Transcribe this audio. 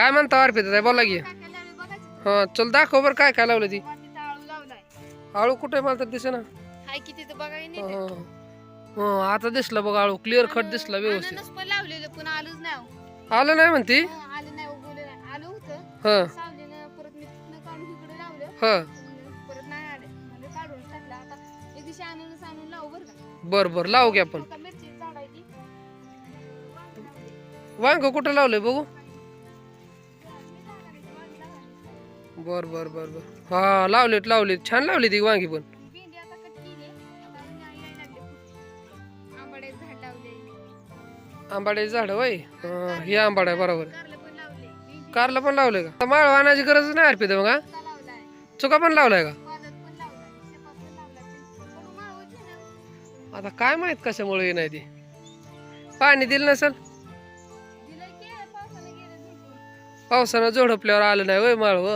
काय म्हणता अर्पिता ताई बोला की. हा चल दाखव बरं काय काय लावलं ती. आळू कुठे मला तर दिसे ना आहे. हा. आता दिसलं बघ आळू. क्लिअर खट दिसला व्यवस्थित. आलं नाही म्हणती? हं, हा. बरं बर लावू की आपण आहे वांग कुठं लावलंय बघू? बर बर बर बर. हा लावलेत लावलेत. छान लावली ती वांगी पण. आंबाड्याचं झाड लावले आंबाड्याची झाड वय हे आंबाड आहे बरोबर. कारलं पण लावलंय. का? माळ आणायची गरज नाही अर्पित मग चुका पण लावलाय का? आता काय माहीत कशामुळे ये नाही ती? पाणी दिलं नसेल? पावसाने झोडपल्यावर आलं नाही वय माळव